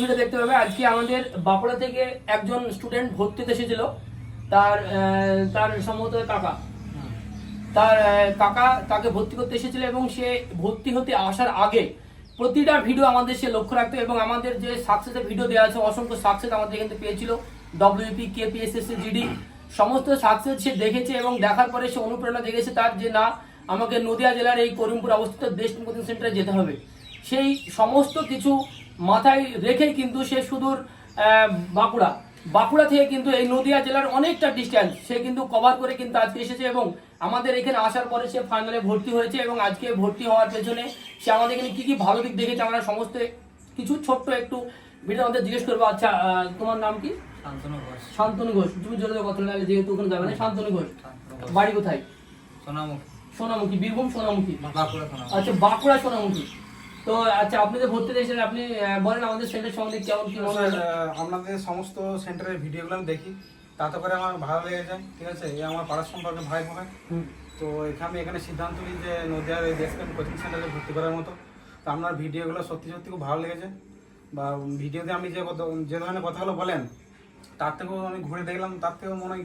Video দেখতে পাবে? আজকে আমাদের বাঁকুড়া থেকে একজন স্টুডেন্ট ভর্তি হতে এসেছিল। তার তার সম্ভবত কাকা। তার কাকা তাকে ভর্তি করতে এসেছিল এবং সে ভর্তি হতে আসার আগে প্রতিটা ভিডিও আমাদের সে লক্ষ্য রাখতো এবং আমাদের যে সাকসেসের ভিডিও দেওয়া আছে, অসংখ্য সাকসেস আমাদের এখান পেয়েছিল। ডব্লিউপি কেপিএসএসসি জিডি সমস্ত সাকসেস সে দেখেছে এবং দেখার পরে সে অনুপ্রেরণা দেখেছে তার যে না, আমাকে নদিয়া জেলার এই করিমপুর অবস্থিত দেশ কোচিং সেন্টারে যেতে হবে। সেই সমস্ত কিছু মাথায় রেখেই কিন্তু সে সুদূর বাঁকুড়া। বাঁকুড়া থেকে কিন্তু এই নদিয়া জেলার অনেকটা ডিস্ট্যান্স সে কিন্তু কভার করে কিন্তু আজকে এসেছে এবং আমাদের এখানে আসার পরে সে ফাইনালে ভর্তি হয়েছে এবং আজকে ভর্তি হওয়ার পেছনে সে আমাদের এখানে কি কি ভালো দিক দেখেছে আমরা সমস্ত কিছু ছোট্ট একটু ভিডিও আমাদের জিজ্ঞেস করব। আচ্ছা তোমার নাম কি? শান্তনু ঘোষ। শান্তনু ঘোষ। তুমি জোরে কথা নাহলে যেহেতু ওখানে যাবে না শান্তনু ঘোষ। বাড়ি কোথায়? সোনামুখী। সোনামুখী বীরভূম সোনামুখী। বাঁকুড়া সোনামুখী। আচ্ছা বাঁকুড়া সোনামুখী। তো আচ্ছা আপনি যে ভর্তি দিয়েছিলেন আপনি বলেন আমাদের সেন্টার সম্বন্ধে কেমন কি মনে হয় আপনাদের সমস্ত সেন্টারের ভিডিওগুলো আমি দেখি তাতে করে আমার ভালো লেগে যায় ঠিক আছে? এই আমার পাড়ার সম্পর্কে ভাই বোন তো এখানে এখানে সিদ্ধান্ত নিই যে নদিয়ার এই দেশপ্রেম কোচিং সেন্টারে ভর্তি করার মতো। তো আপনার ভিডিওগুলো সত্যি সত্যি খুব ভালো লেগেছে। বা ভিডিওতে আমি যে যে ধরনের কথাগুলো বলেন তার থেকেও আমি ঘুরে দেখলাম তার থেকেও মনে হয়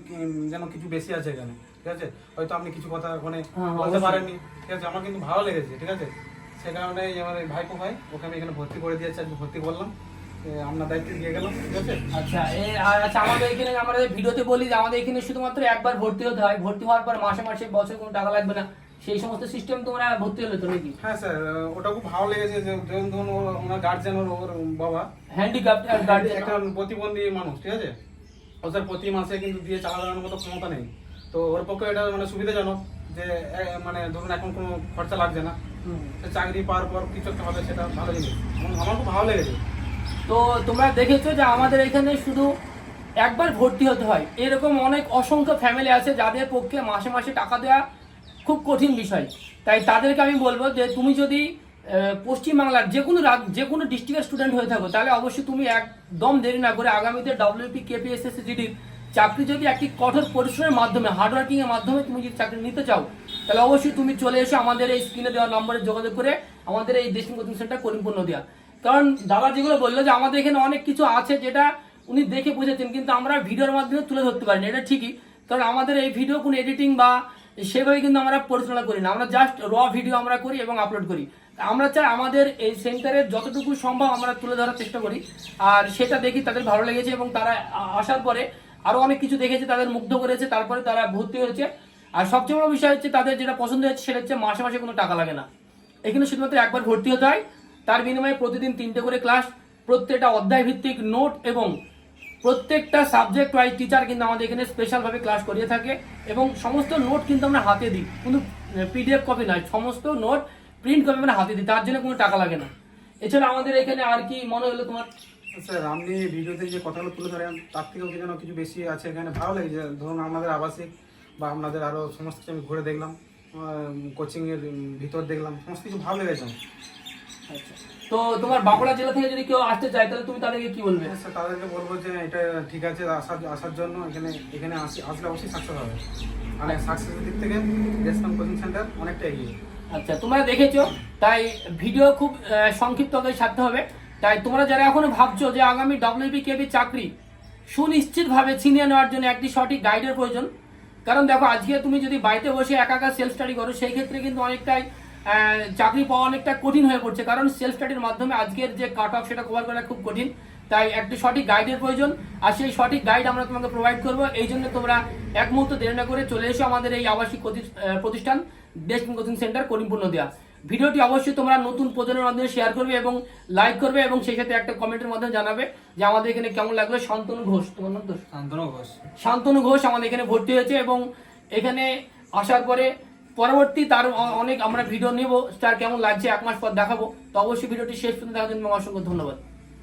যেন কিছু বেশি আছে এখানে ঠিক আছে? হয়তো আপনি কিছু কথা ওখানে হ্যাঁ, বলতে পারেননি ঠিক আছে? আমার কিন্তু ভালো লেগেছে ঠিক আছে? সে কারণে এই ভাইপো ভাই ওকে আমি এখানে ভর্তি করে দিয়েছি আজকে ভর্তি করলাম। দায়িত্ব দিয়ে গেলাম ঠিক আছে? আচ্ছা আচ্ছা আমাদের এখানে ভিডিওতে বলি যে আমাদের এখানে শুধুমাত্র একবার ভর্তি হতে হয়। ভর্তি হওয়ার পর মাসে মাসে বছর কোনো টাকা লাগবে না। সেই সমস্ত সিস্টেম তোমরা ভর্তি হলে তো নাকি? হ্যাঁ স্যার ওটা খুব ভালো লেগেছে যে ধরুন ওনার গার্জেন ওর বাবা। হ্যান্ডিক্যাপ একটা প্রতিবন্ধী মানুষ ঠিক আছে? ও স্যার প্রতি মাসে কিন্তু দিয়ে চালানোর মতো ক্ষমতা নেই। তো ওর পক্ষে এটা মানে সুবিধাজনক যে মানে ধরুন এখন কোনো খরচা লাগছে না। চাকরি পাওয়ার পর কিছু একটা হবে সেটা ভালো জিনিস আমার- খুব ভালো লেগেছে। তো তোমরা দেখেছ যে আমাদের এখানে শুধু একবার ভর্তি হতে হয়। এরকম অনেক অসংখ্য ফ্যামিলি আছে যাদের পক্ষে মাসে মাসে টাকা দেওয়া খুব কঠিন বিষয়। তাই তাদেরকে আমি বলব যে তুমি যদি পশ্চিমবাংলার যে কোনো যে কোনো ডিস্ট্রিক্টের স্টুডেন্ট হয়ে থাকো, তাহলে অবশ্যই তুমি একদম দেরি না করে আগামীতে ডব্লিউপি কেপিএসএসসি জিডির চাকরি যদি একটি কঠোর পরিশ্রমের মাধ্যমে হার্ডওয়ার্কিং এর মাধ্যমে তুমি যদি চাকরি নিতে চাও তাহলে অবশ্যই তুমি চলে এসো আমাদের এই স্ক্রিনে দেওয়া নম্বরে যোগাযোগ করে আমাদের এই দেশিং কোচিং সেন্টার করিমপুর নদিয়া। কারণ দাদা যেগুলো বলল যে আমাদের এখানে অনেক কিছু আছে যেটা উনি দেখে বুঝেছেন, কিন্তু আমরা ভিডিওর মাধ্যমে তুলে ধরতে পারিনি। এটা ঠিকই, কারণ আমাদের এই ভিডিও কোনো এডিটিং বা সেভাবে কিন্তু আমরা পরিচালনা করি না। আমরা জাস্ট র ভিডিও আমরা করি এবং আপলোড করি। আমরা চাই আমাদের এই সেন্টারের যতটুকু সম্ভব আমরা তুলে ধরার চেষ্টা করি। আর সেটা দেখি তাদের ভালো লেগেছে এবং তারা আসার পরে আরও অনেক কিছু দেখেছে, তাদের মুগ্ধ করেছে, তারপরে তারা ভর্তি হয়েছে। আর সবচেয়ে বড় বিষয় হচ্ছে তাদের যেটা পছন্দ হচ্ছে সেটা হচ্ছে মাসে মাসে কোনো টাকা লাগে না। এখানে শুধুমাত্র একবার ভর্তি হতে হয়, তার বিনিময়ে প্রতিদিন তিনটে করে ক্লাস প্রত্যেকটা অধ্যায় ভিত্তিক নোট এবং প্রত্যেকটা সাবজেক্ট ওয়াইজ টিচার কিন্তু আমাদের এখানে স্পেশালভাবে ক্লাস করিয়ে থাকে এবং সমস্ত নোট কিন্তু আমরা হাতে দিই। কিন্তু পিডিএফ কপি নয়, সমস্ত নোট প্রিন্ট কপি আমরা হাতে দিই, তার জন্য কোনো টাকা লাগে না। এছাড়া আমাদের এখানে আর কি মনে হলো তোমার? স্যার আপনি ভিডিওতে যে কথাগুলো তুলে ধরেন, তার থেকেও যেন কিছু বেশি আছে? এখানে ভালো লেগেছে ধরুন আমাদের আবাসিক বা আপনাদের আরও সমস্ত কিছু আমি ঘুরে দেখলাম কোচিংয়ের ভিতর দেখলাম সমস্ত কিছু ভালো লেগেছে আচ্ছা। তো তোমার বাঁকুড়া জেলা থেকে যদি কেউ আসতে চায় তাহলে তুমি তাদেরকে কি বলবে? হ্যাঁ স্যার তাদেরকে বলব যে এটা ঠিক আছে আসার আসার জন্য এখানে এখানে আসি- আসলে অবশ্যই সাকসেস হবে। মানে সাকসেসের দিক থেকে রেসপন্স কোচিং সেন্টার অনেকটা এগিয়ে। আচ্ছা তোমরা দেখেছ তাই ভিডিও খুব সংক্ষিপ্ত করে ছাড়তে হবে। তাই তোমরা যারা এখনও ভাবছ যে আগামী ডব্লিউপি কেবি চাকরি সুনিশ্চিতভাবে ছিনিয়ে নেওয়ার জন্য একটি সঠিক গাইডের প্রয়োজন কারণ দেখো, আজকে তুমি যদি বাড়িতে বসে একা একা সেলফ স্টাডি করো, সেই ক্ষেত্রে কিন্তু অনেকটাই চাকরি পাওয়া অনেকটা কঠিন হয়ে পড়ছে। কারণ সেলফ স্টাডির মাধ্যমে আজকের যে কাট অফ সেটা কভার করা খুব কঠিন। তাই একটি সঠিক গাইডের প্রয়োজন। আর সেই সঠিক গাইড আমরা তোমাকে প্রোভাইড করব। এই জন্য তোমরা এক মুহূর্ত দেরি না করে চলে এসো আমাদের এই আবাসিক প্রতিষ্ঠান ডেস্ট কোচিং সেন্টার, করিমপুর নদিয়া। ভিডিওটি অবশ্যই তোমরা নতুন প্রজন্মের মাধ্যমে শেয়ার করবে এবং লাইক করবে এবং সেই সাথে একটা কমেন্টের মাধ্যমে জানাবে যে আমাদের এখানে কেমন লাগল শান্তনু ঘোষ। তোমার নাম তো? শান্তনু ঘোষ। শান্তনু ঘোষ আমাদের এখানে ভর্তি হয়েছে এবং এখানে আসার পরে পরবর্তী তার অনেক আমরা ভিডিও নেব তার কেমন লাগছে এক মাস পর দেখাবো। তো অবশ্যই ভিডিওটি শেষ পর্যন্ত দেখার জন্য অসংখ্য ধন্যবাদ।